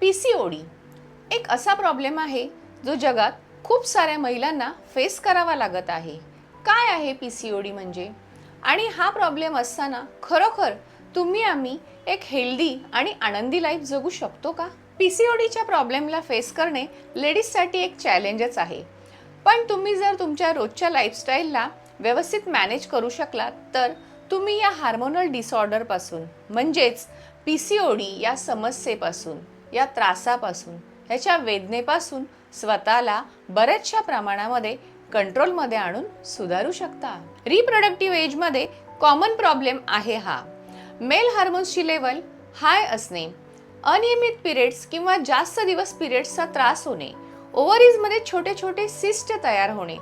P C O D एक असा problem आहे जो जगात खूप साऱ्या महिलांना फेस करावा लागत आहे. काय आहे पी सी ओ डी म्हणजे? आणि हा प्रॉब्लेम असताना खरोखर तुम्ही आम्ही एक हेल्दी आणि आनंदी लाईफ जगू शकतो का? पी सी ओ डीच्या प्रॉब्लेमला फेस करणे लेडीजसाठी एक चॅलेंजच आहे. पण तुम्ही जर तुमच्या रोजच्या लाईफस्टाईलला व्यवस्थित मॅनेज करू शकलात तर तुम्ही या हार्मोनल डिसऑर्डरपासून म्हणजेच पी सी ओ डी या समस्येपासून या त्रासापासून ह्याच्या वेदनेपासून स्वतःला बऱ्याचशा प्रमाणामध्ये कंट्रोलमध्ये आणून सुधारू शकता. रिप्रोडक्टिव्ह एजमध्ये कॉमन प्रॉब्लेम आहे हा. मेल हार्मोन्सची लेवल हाय असणे अनियमित पिरियड्स किंवा जास्त दिवस पिरियड्सचा त्रास होणे ओव्हरीजमध्ये छोटे छोटे सिस्ट तयार होणे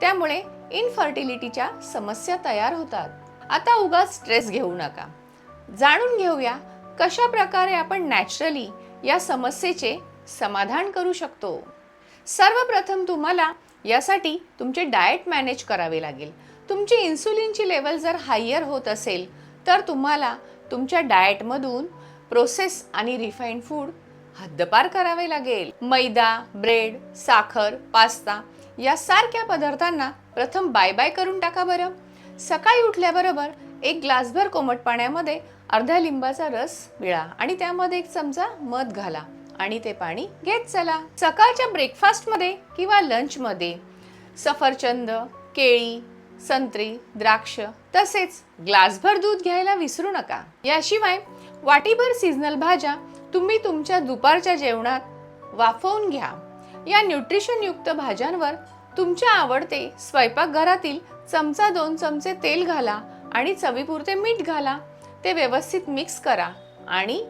त्यामुळे इनफर्टिलिटीच्या समस्या तयार होतात. आता उगाच स्ट्रेस घेऊ नका. जाणून घेऊया कशा प्रकारे आपण नॅचरली या समस्येचे समाधान करू शकतो. सर्वप्रथम तुम्हाला यासाठी तुमचे डाएट मॅनेज करावे लागेल. तुमची इन्सुलिनची लेवल जर हायर होत असेल तर तुम्हाला तुमच्या डाएटमधून प्रोसेस आणि रिफाईंड फूड हद्दपार करावे लागेल. मैदा ब्रेड साखर पास्ता यासारख्या पदार्थांना प्रथम बाय बाय करून टाका बरं. सकाळी उठल्याबरोबर एक ग्लासभर कोमट पाण्यामध्ये अर्ध्या लिंबाचा रस मिळा आणि त्यामध्ये एक चमचा मध घाला आणि ते पाणी घेत चला. सकाळच्या ब्रेकफास्टमध्ये किंवा लंचमध्ये सफरचंद केळी संत्री द्राक्ष तसेच ग्लासभर दूध घ्यायला विसरू नका. याशिवाय वाटीभर सीझनल भाज्या तुम्ही तुमच्या दुपारच्या जेवणात वाफवून घ्या. या न्यूट्रिशनयुक्त भाज्यांवर तुमच्या आवडते स्वयंपाकघरातील चमचा दोन चमचे तेल घाला आणि चवीपुरते मीठ घाला. ते व्यवस्थित मिक्स करा आणि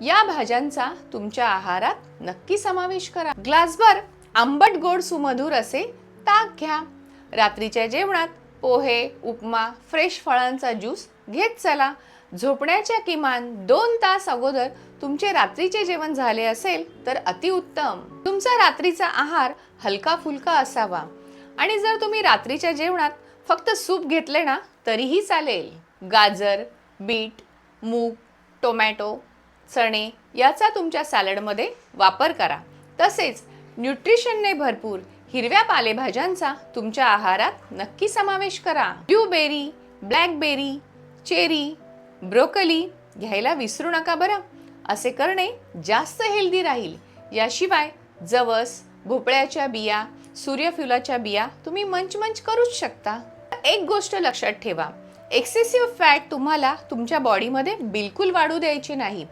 या भाज्यांचा तुमच्या आहारात नक्की समावेश करा. ग्लासभर आंबट गोड सुमधुर असे ताक घ्या. रात्रीच्या जेवणात पोहे उपमा फ्रेश फळांचा ज्यूस घेत चला. झोपण्याच्या किमान दोन तास अगोदर तुमचे रात्रीचे जेवण झाले असेल तर अतिउत्तम तुमचा रात्रीचा आहार हलका फुलका असावा. आणि जर तुम्ही रात्रीच्या जेवणात फक्त सूप घेतले ना तरीही चालेल. गाजर बीट मूग टोमॅटो चणे याचा तुमच्या सॅलडमध्ये वापर करा. तसेच न्यूट्रिशनने भरपूर हिरव्या पालेभाज्यांचा तुमच्या आहारात नक्की समावेश करा. ब्ल्यूबेरी ब्लॅकबेरी चेरी ब्रोकली घ्यायला विसरू नका बरं. असे करणे जास्त हेल्दी राहील. याशिवाय जवस भोपळ्याच्या बिया सूर्यफुलाच्या बिया तुम्ही मंच मंच करूच शकता. एक गोष्ट लक्षात ठेवा. एक्सेसिव्ह फॅट तुम्हाला तुमच्या बॉडीमध्ये बिलकुल वाढू द्यायची नाही.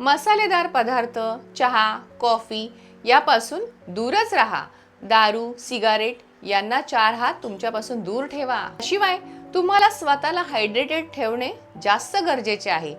मसालेदार पदार्थ चहा कॉफी यापासून दूरच राहा. दारू सिगारेट यांना चार हात तुमच्यापासून दूर ठेवा. शिवाय तुम्हाला स्वतःला हायड्रेटेड ठेवणे जास्त गरजेचे आहे.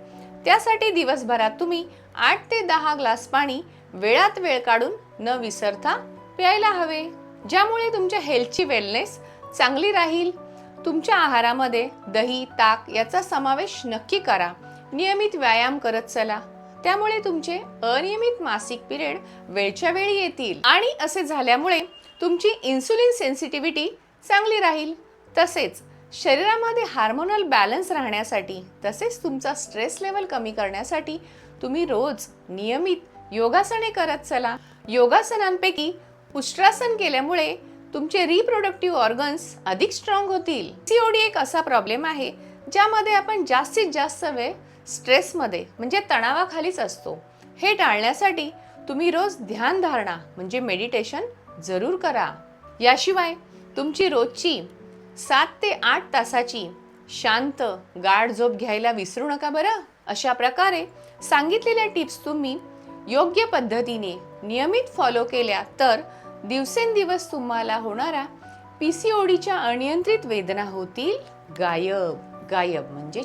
त्यासाठी दिवसभरात तुम्ही आठ ते दहा ग्लास पाणी वेळात वेळ काढून न विसरता प्यायला हवे. ज्यामुळे तुमच्या हेल्थची वेलनेस चांगली राहील. तुमच्या आहारामध्ये दही ताक याचा समावेश नक्की करा. नियमित व्यायाम करत चला. त्यामुळे तुमचे अनियमित मासिक पिरियड वेळच्या वेळी येतील आणि असे झाल्यामुळे तुमची इन्सुलिन सेन्सिटिव्हिटी चांगली राहील. तसेच शरीरामध्ये हार्मोनल बॅलन्स राहण्यासाठी तसेच तुमचा स्ट्रेस लेवल कमी करण्यासाठी तुम्ही रोज नियमित योगासने करत चला. योगासनांपैकी उष्ट्रासन केल्यामुळे तुमचे रिप्रोडक्टिव्ह ऑर्गन्स अधिक स्ट्रॉंग होतील. सीओडी एक असा प्रॉब्लेम आहे ज्यामध्ये आपण जास्तीत जास्त वेळ स्ट्रेसमध्ये म्हणजे तणावाखालीच असतो. हे टाळण्यासाठी तुम्ही रोज ध्यान धारणा म्हणजे मेडिटेशन जरूर करा. याशिवाय तुमची रोजची सात ते आठ तासाची शांत गाढ झोप घ्यायला विसरू नका बरं. अशा प्रकारे सांगितलेल्या टिप्स तुम्ही योग्य पद्धतीने नियमित फॉलो केल्या तर दिवसेंदिवस तुम्हाला होणारा पी सी ओडीच्या अनियंत्रित वेदना होतील. गायब. गायब म्हणजे